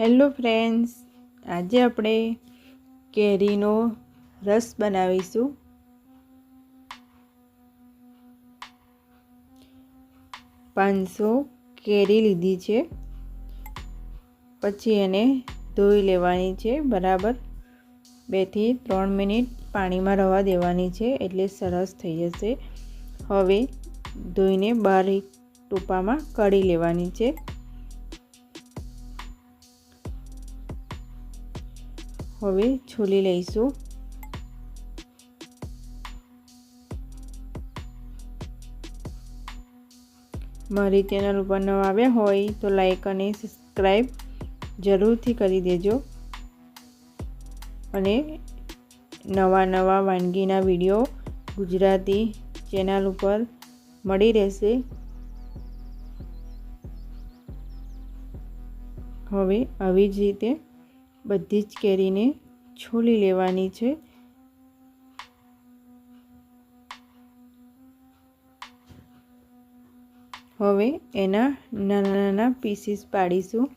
Hello friends, આજે આપણે કેરીનો રસ બનાવીશું. પાંચસો કેરી લીધી છે. પછી એને ધોઈ લેવાની છે, બરાબર. બેથી ત્રણ મિનિટ પાણીમાં રવા દેવાની છે, એટલે સરસ થઈ જશે. હવે ધોઈને બારીક ટોપામાં કાઢી લેવાની છે. હવે છોલી લઈશું. મારી ચેનલ ઉપર નવા આવ્યા હોય તો લાઈક અને સબસ્ક્રાઈબ જરૂરથી કરી દેજો. અને નવા નવા વાનગીના વીડિયો ગુજરાતી ચેનલ ઉપર મળી રહેશે. હવે આવી જ રીતે બધી જ કેરીને છોલી લેવાની છે. હવે એના નાના નાના પીસીસ પાડીશું.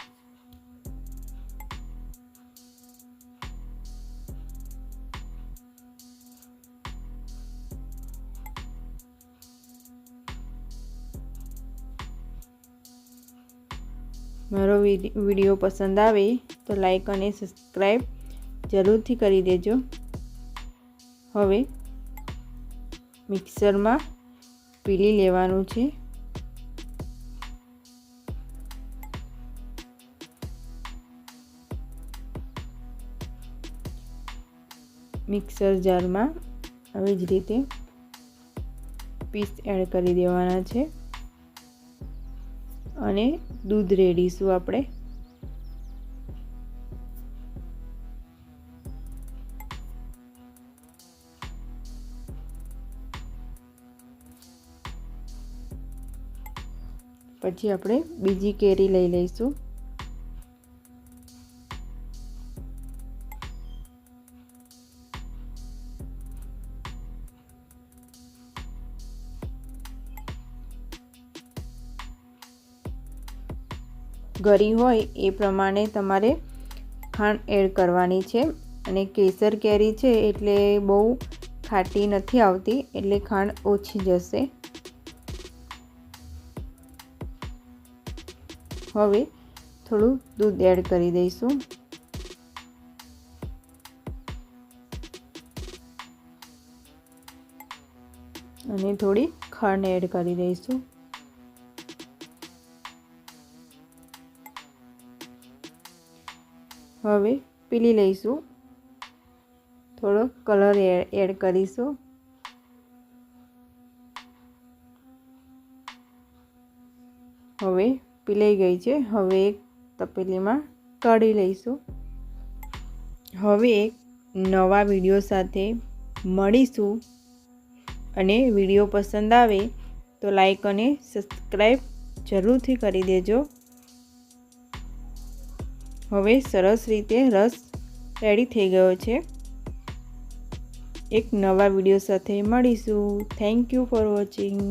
મારો વીડિયો પસંદ આવે તો લાઈક અને સબસ્ક્રાઈબ જરૂરથી કરી દેજો. હવે મિક્સરમાં પીલી લેવાનું છે. મિક્સર જારમાં આવી જ રીતે પીસ એડ કરી દેવાના છે. અને દૂધ રેડીશું આપણે? પછી આપણે બીજી કેરી લઈ લઈશું. ગરી હોય એ પ્રમાણે તમારે ખાંડ એડ કરવાની છે. અને કેસર કેરી છે એટલે બહુ ખાટી નથી આવતી, એટલે ખાંડ ઓછી જશે. હવે થોડું દૂધ એડ કરી દઈશું. અને થોડી ખાંડ એડ કરી દઈશું. હવે પીલી લઈશું. થોડો કલર એડ કરીશું. હવે પીલાઈ ગઈ છે. હવે એક તપેલીમાં કાઢી લઈશું. હવે એક નવા વીડિયો સાથે મળીશું. અને વીડિયો પસંદ આવે તો લાઈક અને સબસ્ક્રાઈબ જરૂરથી કરી દેજો. હવે સરસ રીતે રસ રેડી થઈ ગયો છે. એક નવા વીડિયો સાથે મળીશું. Thank you for watching